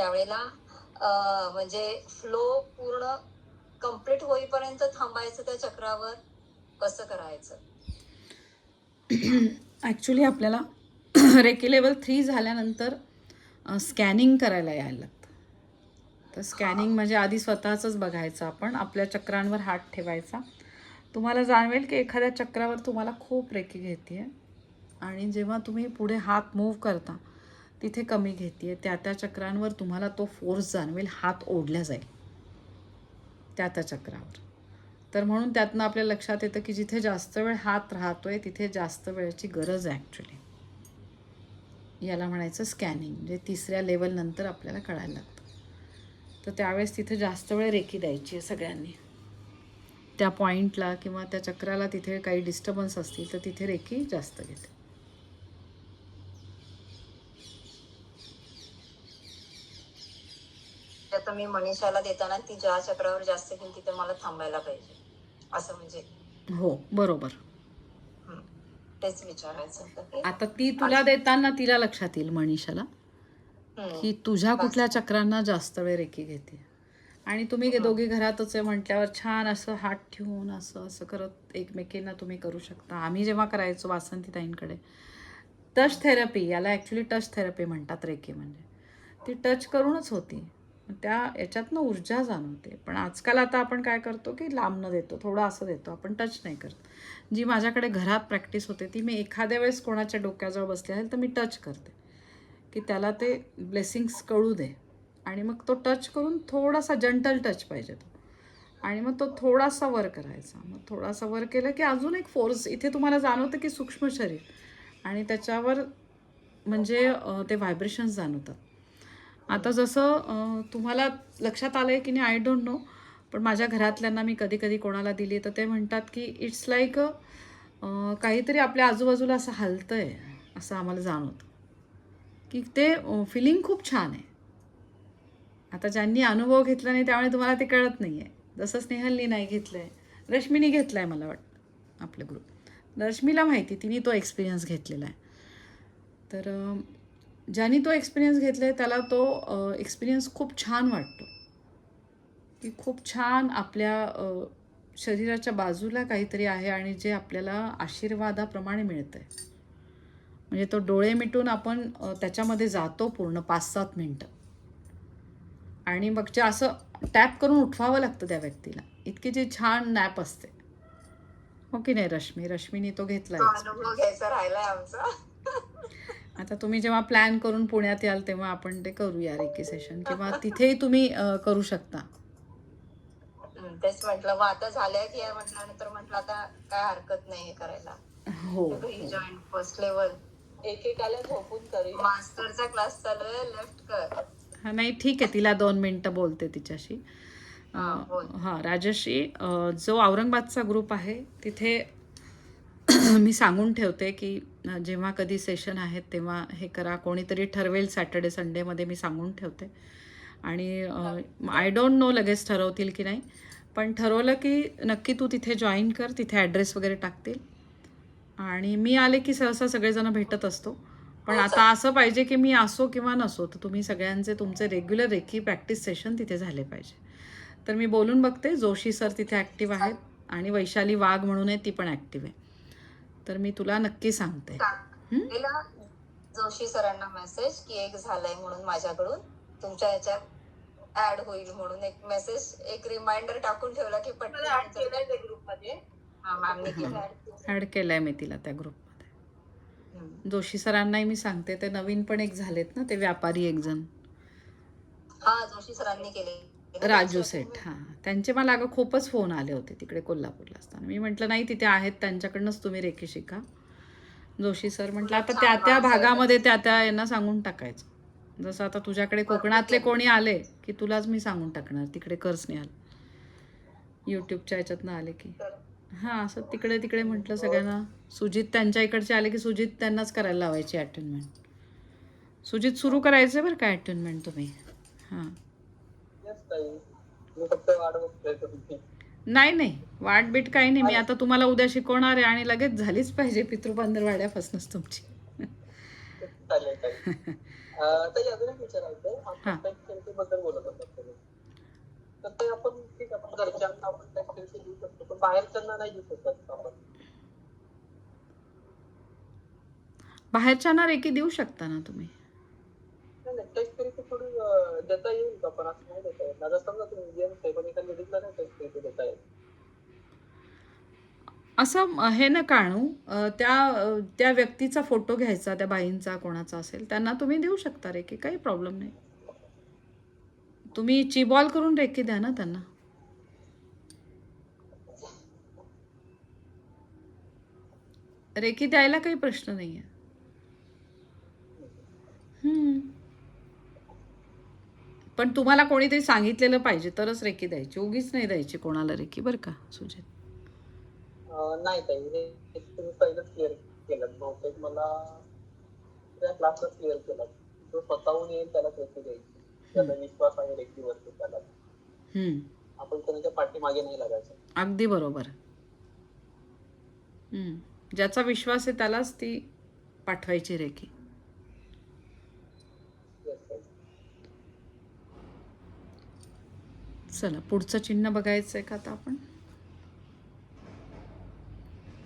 त्यावेळेला म्हणजे फ्लो पूर्ण कंप्लीट होईपर्यंत थांबायचं त्या चक्रावर कसं करायचं? ॲक्च्युली आपल्याला रेकी लेवल थ्री झाल्यानंतर स्कॅनिंग करायला यायला लागतं तर स्कॅनिंग म्हणजे आधी स्वतःचंच बघायचं आपण आपल्या चक्रांवर हात ठेवायचा. तुम्हाला जाणवेल की एखाद्या चक्रावर तुम्हाला खूप रेकी घेते आहे आणि जेव्हा तुम्ही पुढे हात मूव्ह करता तिथे कमी घेते त्या त्या चक्रांवर तुम्हाला तो फोर्स जाणवेल हात ओढल्या जाईल. त्या त्या चक्रावर. तर म्हणून त्यातनं आपल्या लक्षात येतं की जिथे जास्त वेळ हात राहतोय तिथे जास्त वेळेची गरज आहे ॲक्च्युली याला म्हणायचं स्कॅनिंग म्हणजे तिसऱ्या लेवलनंतर आपल्याला कळायला लागतं. तर त्यावेळेस तिथे जास्त वेळ रेखी द्यायची आहे सगळ्यांनी. त्या पॉईंटला किंवा त्या चक्राला तिथे काही डिस्टर्बन्स असतील तर तिथे रेखी जास्त घेते. आता मी मनीषाला देताना ती ज्या चक्रावर जास्त घेईल तिथे मला थांबायला पाहिजे. असं म्हणजे. हो बरोबर. तेच विचारायचं होतं की आता ती तुला देताना तिला लक्षात येईल मनीषाला. की तुझ्या कुठल्या चक्रांना जास्त वेळ रेकी घेते. आणि तुम्ही दोघी घरातच आहे म्हटल्यावर छान असं हात ठेवून असं असं करत एकमेकींना तुम्ही करू शकता. आम्ही जेव्हा करायचो वासंतीताईंकडे टच थेरपी याला ॲक्च्युली टच थेरपी म्हणतात रेकी म्हणजे. ती टच करूनच होती. त्या याच्यातनं ऊर्जा जाणवते. पण आजकाल आता आपण काय करतो की लांबनं देतो थोडं असं देतो आपण टच नाही करत. जी माझ्याकडे घरात प्रॅक्टिस होते ती मी एखाद्या वेळेस कोणाच्या डोक्याजवळ बसले असेल तर मी टच करते. की त्याला ते ब्लेसिंग्स कळू दे. आणि मग तो टच करून थोडासा जंटल टच पाहिजे तो. आणि मग तो थोडासा वर करायचा. मग थोडासा वर केलं की अजून एक फोर्स इथे तुम्हाला जाणवतं की सूक्ष्म शरीर. आणि त्याच्यावर म्हणजे ते व्हायब्रेशन्स जाणवतात. आता जसं तुम्हाला लक्षात आलं आहे की नाही आय डोंट नो पण माझ्या घरातल्यांना मी कधी कधी कोणाला दिली तर ते म्हणतात की इट्स लाईक काहीतरी आपल्या आजूबाजूला असं हलतं आहे असं आम्हाला जाणवतं. की ते फिलिंग खूप छान आहे. आता ज्यांनी अनुभव घेतला नाही त्यामुळे तुम्हाला ते कळत नाही आहे जसं स्नेहलनी नाही घेतलं आहे रश्मीनी घेतलं आहे मला वाटतं आपलं ग्रुप रश्मीला माहिती तिने तो एक्सपिरियन्स घेतलेला आहे. तर ज्यांनी तो एक्सपिरियन्स घेतला आहे त्याला तो एक्सपिरियन्स खूप छान वाटतो. की खूप छान आपल्या शरीराच्या बाजूला काहीतरी आहे आणि जे आपल्याला आशीर्वादाप्रमाणे मिळतं आहे म्हणजे तो डोळे मिटून आपण त्याच्यामध्ये जातो पूर्ण पाच सात मिनटं. आणि मग जे असं टॅप करून उठवावं लागतं त्या व्यक्तीला. इतकी जी छान नॅप असते. हो की नाही रश्मी? रश्मीने तो घेतला तो अनुभव घ्यायचा राहिलाय आमचा आता तुम्ही जेव्हा प्लॅन करून पुण्यात याल तेव्हा आपण ते करूया रेकी सेशन किंवा तिथेही तुम्ही करू शकता. तेच म्हटलं मग आता झालंय की या म्हटल्यानंतर म्हटलं आता काय हरकत नाही हे करायला. हो. जॉईन फर्स्ट लेवल एकेकाला झोपून करूया. मास्टरचा क्लास चालू आहे लेफ्ट कर. हा नाही ठीक आहे तिला दोन मिनटं बोलते तिच्याशी. हा. हां राजश्री जो औरंगाबादचा ग्रुप आहे तिथे मी सांगून ठेवते की जेव्हा कधी सेशन आहेत तेव्हा हे करा. कोणीतरी ठरवेल सॅटर्डे संडेमध्ये मी सांगून ठेवते. आणि आय डोंट नो लगेच ठरवतील की नाही. पण ठरवलं की नक्की तू तिथे जॉईन कर तिथे ॲड्रेस वगैरे टाकतील. आणि मी आले की सहसा सगळेजण भेटत असतो. पण आता असं पाहिजे की मी असो किंवा नसो तर तुम्ही सगळ्यांचे तुमचे रेग्युलर रेकी प्रॅक्टिस सेशन तिथे झाले पाहिजे. तर मी बोलून बघते जोशी सर तिथे ॲक्टिव्ह आहेत आणि वैशाली वाघ म्हणून आहे ती पण ॲक्टिव्ह आहे. तर मी तुला नक्की सांगते. जोशी सरांना मेसेज की एक झालाय म्हणून माझ्याकडून. तुमच्या ह्याच्यात ऍड होईल म्हणून एक मेसेज एक रिमाइंडर टाकून ठेवला की ऍड पटकन केलंय त्या ग्रुपमध्ये. हा मॅमने केलं ॲड केलं आहे मी तिला त्या ग्रुपमध्ये. जोशी सरांनाही मी सांगते ते नवीन पण एक झालेत ना ते व्यापारी एक जण. हा जोशी सरांनी केले. राजू सेठ हां. त्यांचे मला अगं खूपच फोन आले होते तिकडे कोल्हापूरला असताना. मी म्हटलं नाही तिथे आहेत त्यांच्याकडनंच तुम्ही रेकी शिका. जोशी सर म्हटलं आता त्या त्या भागामध्ये त्या त्या यांना सांगून टाकायचं. जसं आता तुझ्याकडे कोकणातले कोणी आले की तुलाच मी सांगून टाकणार. तिकडे कर्स नाही आलं यूट्यूबच्या ह्याच्यातनं आले की. हां असं तिकडे तिकडे म्हटलं सगळ्यांना. सुजित त्यांच्या इकडचे आले की सुजित त्यांनाच करायला लावायची अटेंडमेंट सुजित सुरू करायचं बरं का अटेंडमेंट तुम्ही? हां. वाट तुमची नाही नाही. वाटबीट काही नाही. मी आता तुम्हाला उद्या शिकवणार आहे आणि लगेच झालीच पाहिजे. पितृपंधरवाड्यापासूनच तुमची. चालेल चालेल. अं, ताई अजून एक विचारायचं हा. आपण बद्दल बोलत होतात तुम्ही तर ते आपण ठीक आहे आपण घरच्यांना आपण टेक्स्ट थेरपी देऊ शकतो पण बाहेरच्यांना नाही देऊ शकत आपण? बाहेरच्यांना रेकी देऊ शकता ना तुम्ही नाही नाही टेक्स्ट थेरपी थोडी अं, देता येईल का? पण असं नाही देता येत. आता समजा तुम्ही जेम्स आहे पण एका लेडीजला नाही देता येत. असं हे न काणू त्या त्या व्यक्तीचा फोटो घ्यायचा त्या बाईंचा कोणाचा असेल त्यांना तुम्ही देऊ शकता रेकी काही प्रॉब्लेम नाही. तुम्ही चिबॉल करून रेकी द्या ना त्यांना. रेकी द्यायला काही प्रश्न नाही आहे पण तुम्हाला कोणीतरी सांगितलेलं पाहिजे तरच रेकी द्यायची. उगीच नाही द्यायची कोणाला रेकी बरं का सुजित नाही ताई हे हे तुम्ही पहिलंच क्लिअर केलं. बहुतेक मला त्या क्लासला क्लिअर केलं. जो स्वतःहून येईल त्याला रेखी द्यायची. त्याला विश्वास आहे त्याला. हम्म. आपण कोणाच्या पाठीमागे नाही लागायचं. अगदी बरोबर. हम्म. ज्याचा विश्वास आहे त्यालाच ती पाठवायची रेकी Yes, ताई. चला पुढचं चिन्ह बघायचं आहे का आता आपण?